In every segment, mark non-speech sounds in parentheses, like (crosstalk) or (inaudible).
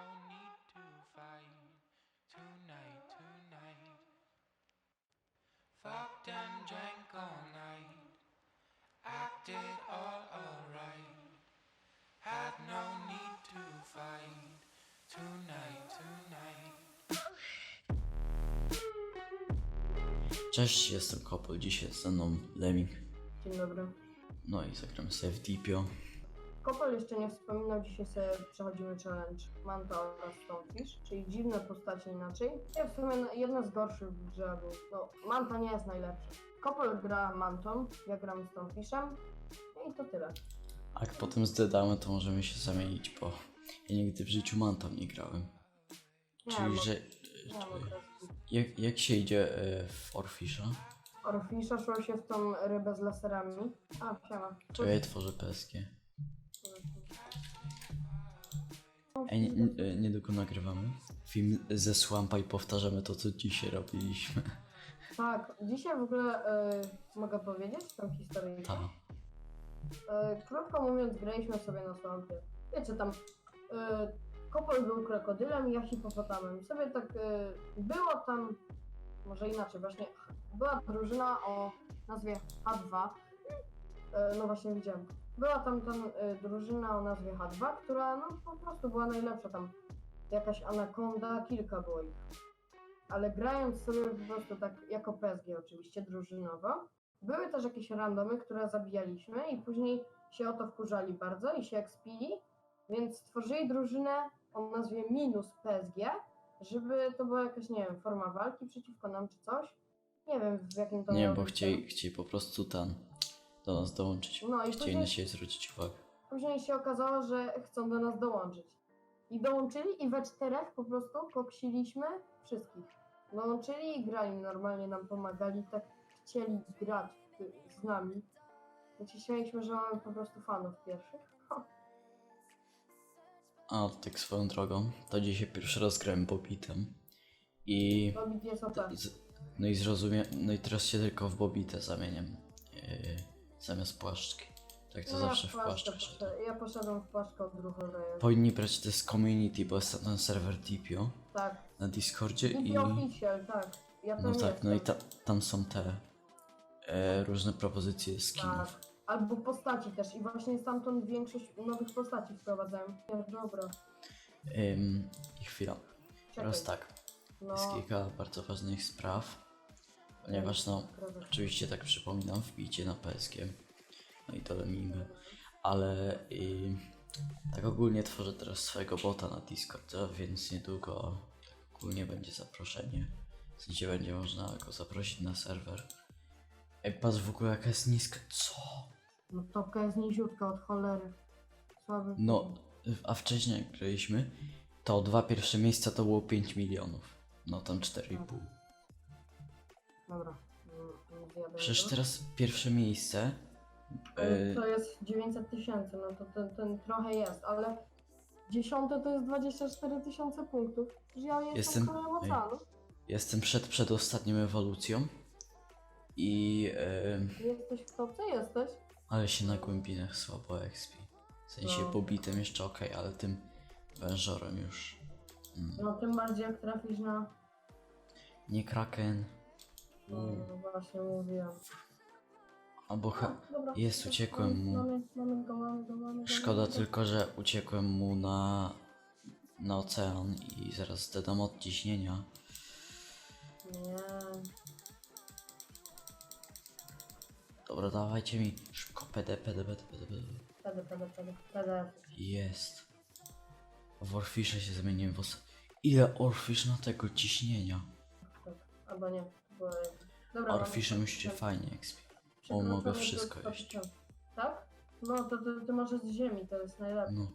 no need to fight tonight, tonight. Fucked and drank all night, acted all alright. Had no need to fight tonight, tonight. Cześć, jestem Kopel, dzisiaj jest ze mną Lemming. Dzień dobry. No i zagramy sobie w Deepio. Kopel jeszcze nie wspominał, dzisiaj sobie przechodzimy challenge Manta oraz Stonefish, czyli dziwne postacie inaczej. Ja w sumie jedna z gorszych w grze, no, Manta nie jest najlepsza. Kopel gra Mantą, ja gram Stonefishem i to tyle. A jak potem zdedamy, to możemy się zamienić, bo ja nigdy w życiu Mantam nie grałem. Czyli, że... Mam okresu. Jak, jak się idzie e, w Orfisza? Orfisza szło się w tą rybę z laserami. A, siema. To ja tworzę PSG. Ej, nie, nie, niedługo nagrywamy film ze Swampa i powtarzamy to, co dzisiaj robiliśmy. Tak, dzisiaj w ogóle y, mogę powiedzieć tą historię. Ta. E, krótko mówiąc, graliśmy sobie na słampie. Wiecie, tam e, Kopol był krokodylem i ja hipopotamem. Sobie tak e, było tam, może inaczej, właśnie była drużyna o nazwie H2. E, no właśnie widziałem. Była tam tam e, drużyna o nazwie H2, która no po prostu była najlepsza tam. Jakaś anakonda, kilka było ich. Ale grając sobie po prostu tak jako PSG oczywiście drużynowo, były też jakieś randomy, które zabijaliśmy i później się o to wkurzali bardzo i się ekspili, więc stworzyli drużynę o nazwie minus PSG, żeby to była jakaś, nie wiem, forma walki przeciwko nam czy coś. Nie wiem w jakim to Nie, bo chcieli, chcieli po prostu ten do nas dołączyć. No i Chcieli później- na siebie zwrócić uwagę. Później się okazało, że chcą do nas dołączyć. I dołączyli i we czterech po prostu koksiliśmy wszystkich. Dołączyli i grali, normalnie nam pomagali, tak chcieli grać z nami. My się śmialiśmy, że mamy po prostu fanów pierwszych. A tak swoją drogą, to dzisiaj pierwszy raz grałem Bobitem. I... Robić jest OP. z- No i zrozumie... No i teraz się tylko w Bobitę zamieniam. Yy, zamiast płaszczki. Tak to zawsze w szedłem. poszedłem- Ja poszedłem w płaszczkę od ruchowego. Powinni brać to z community, bo jest ten serwer Deepio Tak. na Discordzie i... Deepio Official, tak. Ja tam No tak, no i ta, tam są te e, różne propozycje skinów. Tak. Albo postaci też. I właśnie stamtąd większość nowych postaci wprowadzają. Nie, dobra. Ym, I chwila. Czekaj. Teraz tak, No, jest kilka bardzo ważnych spraw, ponieważ no, oczywiście tak przypominam, wbijcie na PSG, no i to Leminga, ale y, tak ogólnie tworzę teraz swojego bota na Discord, więc niedługo ogólnie będzie zaproszenie, w sensie będzie można go zaprosić na serwer. Ej, patrz w ogóle jaka jest niska, co? No topka jest niziutka od cholery. Słaby. No, a wcześniej jak graliśmy, to dwa pierwsze miejsca to było 5 milionów. No tam 4,5. Dobra. Mm, mm, zjadę Przecież teraz pierwsze miejsce. e, To jest 900 tysięcy, no to ten, ten trochę jest, ale dziesiąte to jest 24 tysiące punktów. Że ja jestem, Jestem- królem ej. oceanu. jestem przed przedostatnią ewolucją. I. E, Jesteś w topce? Jesteś. ale się na głębinach słabo expi. W sensie No. pobitem jeszcze ok, ale tym wężorem już. Mm. No tym bardziej jak trafisz na... Nie kraken. No, no właśnie mówiłam. Albo he, dobra. jest, uciekłem mu. Mamy, mamy go, mamy go, mamy go. Szkoda tylko, że uciekłem mu na. na ocean i zaraz zdedam od ciśnienia. Nie. Dobra, dawajcie mi szybko PD. Jest. W Orfisza się zamieniłem w os... Ile Orfisz na tego ciśnienia? Albo nie. Dobra. Orfisze mamy- musicie fajnie exp. Przekroczone mogę wszystko 100 jeść. Tak? No to ty, ty możesz z ziemi, to jest najlepsze. No.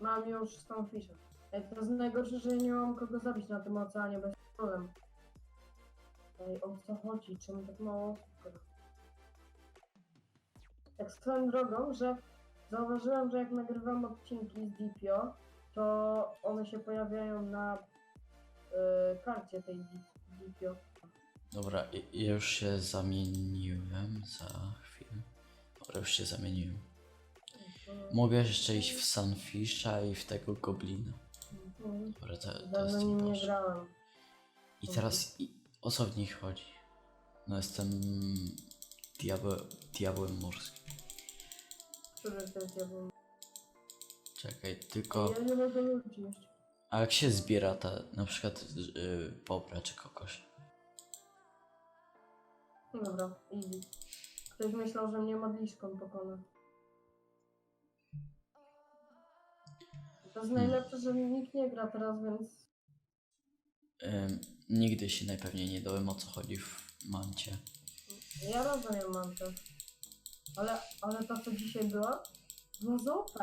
Mam już Stonefisha. Ej, to jest najgorsze, że nie mam kogo zabić na tym oceanie bez problem. Ej, o co chodzi? Czemu tak mało osób gra? Tak swoją drogą, że zauważyłem, że jak nagrywam odcinki z Deepio, to one się pojawiają na y, karcie tej Deepio. Dobra, ja już się zamieniłem za chwilę. Dobra, już się zamieniłem. Mogę jeszcze iść w Sunfisha i w tego goblina. Mm, Dobra, to, to jest Dawno nim nie Boże. grałem. I teraz i, o co w nich chodzi? No jestem diabeł, diabłem morskim. Który to jest diabeł? Czekaj, tylko... Ja nie mogę ludzi jeszcze. A jak się zbiera ta, na przykład yy, bobra czy kogoś? No Dobra, easy. Ktoś myślał, że mnie modliszką pokona. To jest najlepsze, że nikt nie gra teraz, więc Ym, nigdy się najpewniej nie dałem o co chodzi w mancie. ja rozumiem mam to. Ale, ale ta co dzisiaj była? Była za OP.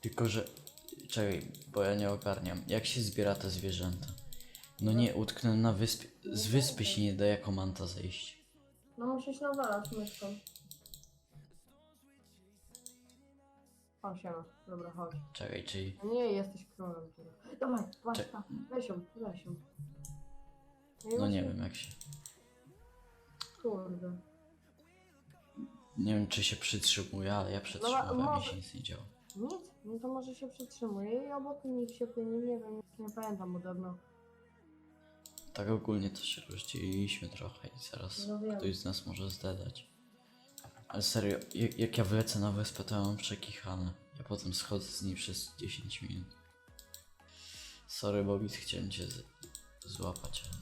Tylko, że... Czekaj, bo ja nie ogarniam. Jak się zbiera te zwierzęta? No nie, utknę na wyspie. Z wyspy się nie da jako manta zejść. No musisz nawalać myszką. O, siema. Dobra, chodź. Czekaj, czyli... Nie, jesteś królem. teraz. Dawaj, Błaszka. Weź ją, weź ją. No nie właśnie- wiem jak się... Kurde. Nie wiem czy się przytrzymuje, ale ja przytrzymywałem i może- się nic nie działo. Nic, no to może się przytrzymuje i obok nich się płynie, nie wiem, nie pamiętam bo dawno. Tak ogólnie to się rozdzieliliśmy trochę i zaraz No wiem. ktoś z nas może zdedać. Ale serio, jak, jak ja wlecę na wyspę, to ja mam przekichane. Ja potem schodzę z niej przez 10 minut. Sorry, Bobit, chciałem cię z, złapać, ale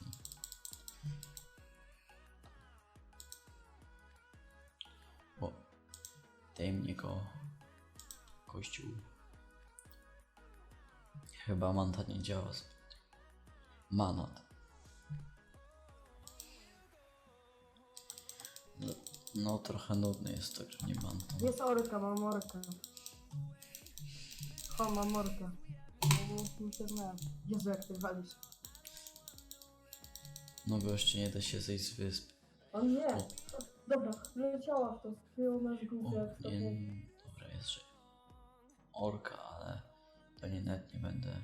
no. O, daj mnie go, kościół. Chyba manta nie działa. Manat. No, no trochę nudny jest to, że nie mantą. Jest orka, mam orkę. O, mam. No, znałem. Jezu, jak ty walisz. No jeszcze nie da się zejść z wysp. O nie! O. Dobra, wleciała w to. Wyjął nasz jak O, nie, dobra jest, że orka, ale to nie net nie będę.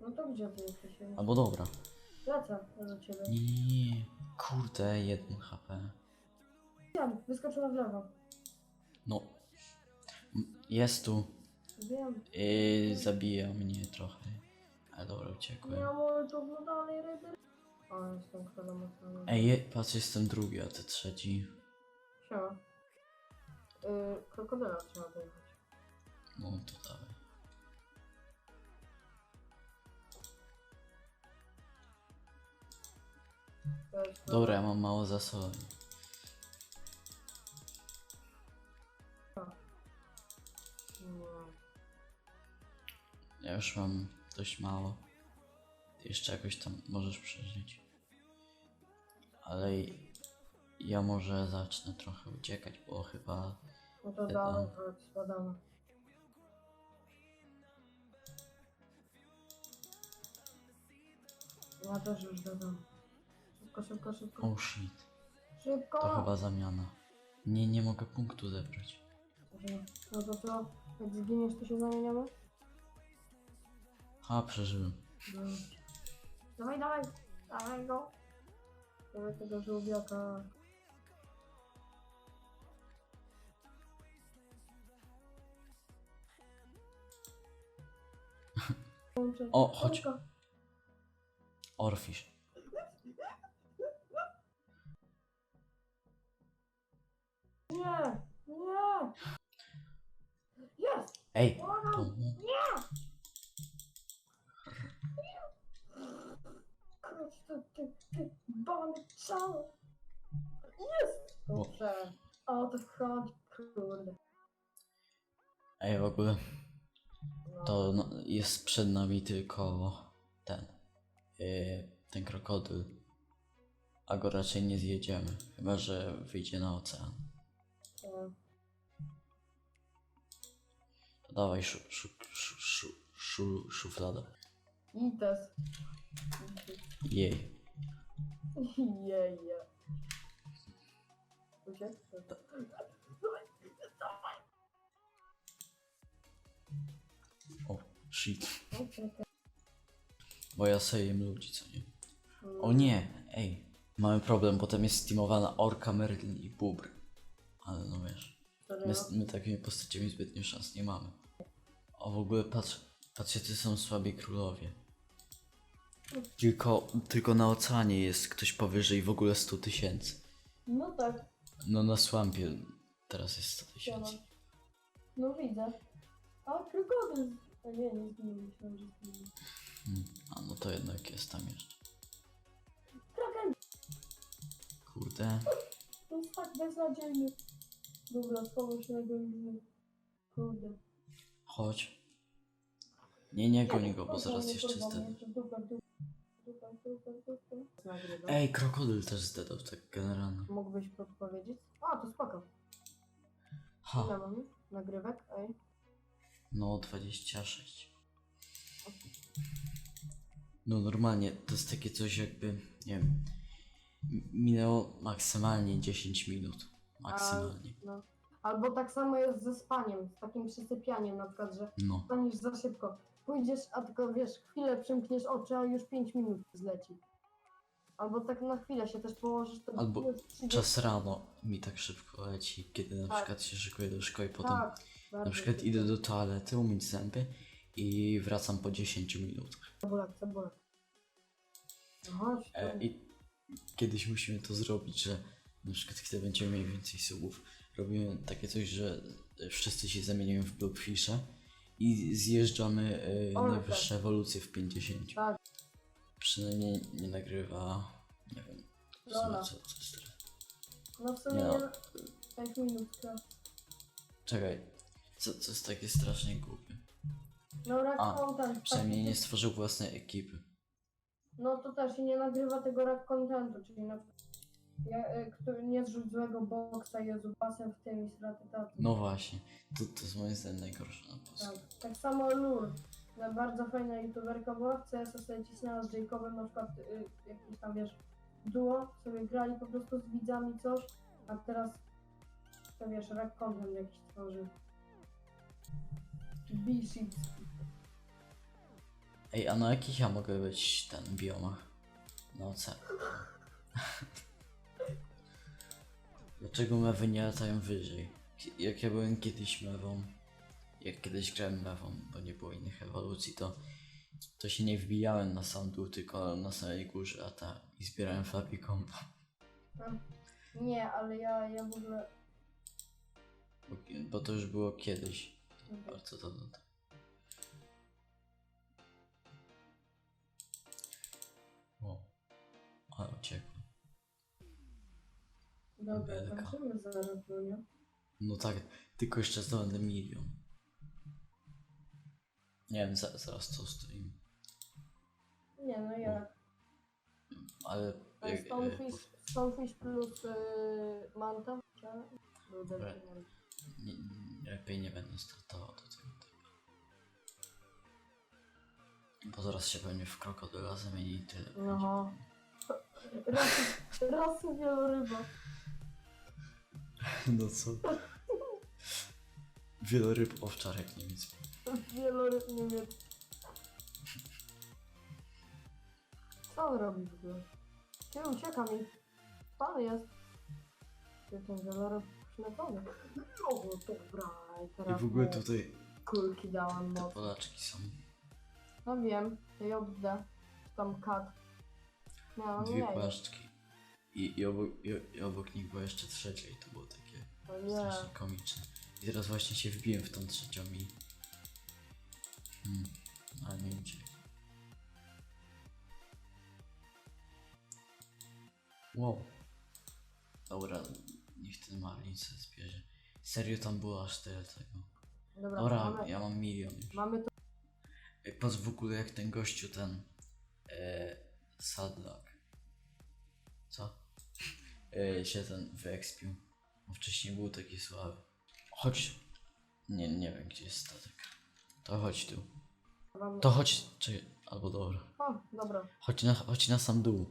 No to gdzie ty jesteś? Albo dobra. Lecę do ciebie. Nie, nie, nie. Kurde, jeden HP. Wiem, wyskoczyła w lewo. No. M- Jest tu. Wiem. Yy, zabija mnie trochę. Ale dobra, uciekłem. Mówię to wlodanej ryby. O, jestem chronomocony. Ej, je, patrz, jestem drugi, a ty trzeci. Siema. Yy, krokodyla trzeba dojechać. No to dawaj. To jest Dobra, ja mam mało zasoby. Ja już mam dość mało. Ty jeszcze jakoś tam możesz przeżyć. Ale ja może zacznę trochę uciekać, bo chyba. No to Chyba. dalej, chodź, spadamy. Ja też już dodam. Szybko, szybko, szybko. Oh shit. Szybko! To chyba zamiana. Nie, nie mogę punktu zebrać. Dobrze. No to co? Jak zginiesz, to się zamieniamy? A, przeżyłem. Dobrze. Dawaj, dawaj! Dawaj go! Dawaj tego żółwiaka. (laughs) O, chodź. Orfish. Nie! Nie! Jest! Ej! To, Chodź tu, ty, ty, cały! Jest! Dobrze. O, to chodź, kurde. ej, w ogóle No. to no, jest przed nami tylko ten. Yy, ten krokodyl. A go raczej nie zjedziemy. Chyba, że wyjdzie na ocean. E, To dawaj szu, szu, szu, szu, szu, szuflada. Ites. Jej. Jeje. Uciekł? O, shit. Bo ja sobie jem ludzi, co nie? O nie, ej. Mamy problem, potem jest steamowana Orka, Merlin i Bubr. Ale no wiesz, my, Serio? my takimi postaciami zbytnio szans nie mamy. O w ogóle patrz, patrzcie, to są słabi królowie. Tylko, tylko na oceanie jest ktoś powyżej w ogóle 100 tysięcy. No tak, No na słampie teraz jest 100 ja mam. tysięcy. No widzę. A krokodyl. A nie, nie zginął, myślałem, że zginął. Hmm. A no to jednak jest tam jeszcze. Kraken! Kurde. To jest tak beznadziejny. Dobra, schowam się na golinę. Kurde. Chodź. Nie, nie goń go, bo zaraz jeszcze jeszcze Dupa, Ej, krokodyl też zdedał tak generalnie. Mógłbyś podpowiedzieć? A, to spoko. Ile Ha, mamy? Nagrywek? Ej. no 26. No normalnie, to jest takie coś jakby, nie wiem, m- minęło maksymalnie 10 minut. Maksymalnie. No. Albo tak samo jest ze spaniem, z takim przysypianiem, na przykład, że No. staniesz za szybko. Pójdziesz, a tylko wiesz, chwilę przymkniesz oczy, a już 5 minut zleci. Albo tak na chwilę się też położysz, to Albo już 30 Czas rano mi tak szybko leci, kiedy na Tak. przykład się szykuję do szkoły, potem Tak, na bardzo przykład idę do toalety, umyć zęby i wracam po 10 minutach. Cebulak, cebulak. No chodź, E. I kiedyś musimy to zrobić, że na przykład kiedy będziemy mieli więcej subów, robimy takie coś, że wszyscy się zamieniają w Bloodfisha i zjeżdżamy e, O, najwyższe ewolucje w 50. Tak. Przynajmniej nie nagrywa, nie wiem, w sumie Lola. co, co jest teraz. No w sumie Nie nie... 5 minut, tak. Czekaj, co, co jest takie strasznie głupie? No rak A, content. Przynajmniej taki- nie stworzył własnej ekipy. No to też się nie nagrywa tego rak contentu, czyli na przykład ja, y, który nie zrzuć złego boksa, Jezu, pasem w tym i straty taty. No właśnie, to, to jest moim zdaniem najgorsze na polsku. Tak, tak samo Lur. Na bardzo fajna youtuberka była, w CS sobie cisnęła z Jacobem na przykład y, jakieś tam wiesz duo, sobie grali po prostu z widzami coś, a teraz to wiesz, rak content jakiś tworzy. B-shit. Ej, a na jakich ja mogę być ten biomach? Na oceanie. (laughs) Dlaczego mewy nie latają wyżej? Jak ja byłem kiedyś mewą, jak kiedyś grałem mewą, bo nie było innych ewolucji, to, to się nie wbijałem na sam dół, tylko na samej górze latałem i zbierałem flappy combo. Nie, ale ja, ja w ogóle Bo, bo to już było kiedyś. Bardzo dawno temu. Dobra, Belka. kończymy zaraz, no nie? No tak, tylko jeszcze zdobędę milion. Nie wiem, za, zaraz co stoimy. Nie, no jak? Ale A jak, e, Stonefish, Stonefish plus y, Manta? Czy? Dobra. delfinem. nie, nie, lepiej nie będę startował do tego typu. Bo zaraz się pewnie w krokodyla zamieni i tyle. No. Rasy, rasy wieloryba. (laughs) No co? Wieloryb owczarek niemiecki. Wieloryb niemiecki. Co on robi w ogóle? Gdzie ucieka mi? Pan jest. Ten wieloryb przylecony? O, dobra. I I teraz w ogóle tutaj kulki dałam te moc. Polaczki są. No wiem, JD. Czy tam kat. No, Dwie nie. płaszczki. I, i, obok, i, I obok nich było jeszcze trzecie i to było takie O nie. strasznie komiczne. I teraz właśnie się wbiłem w tą trzecią i... Hmm, ale nie uciekł. Wow. Dobra, niech ten Marlin se zbierze. Serio tam było aż tyle tego. Dobra, Dobra, mamy, ja mam milion już. mamy to. Ej, Patrz w ogóle jak ten gościu ten e, Sadlak co? E, się ten wyekspił. Bo wcześniej był taki słaby. Chodź. Nie, nie wiem gdzie jest statek. To chodź tu. To chodź. Czy, albo dobra. O, dobra. Chodź na, chodź na sam dół.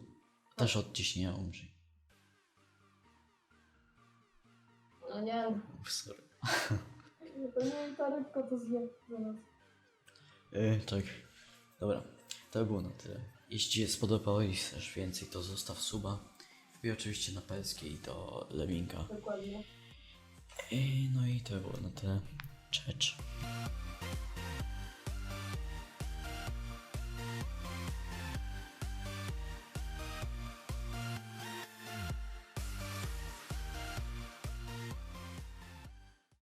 Też od ciśnienia umrzyj. No nie, Uf, sorry. to nie ta rybka to zje zaraz. E, tak. Dobra. To by było na tyle. Jeśli Ci się spodobało i chcesz więcej, to zostaw suba. Wbij oczywiście na pelskie i do Leminka. Dokładnie. I no i to było na tyle. Cześć.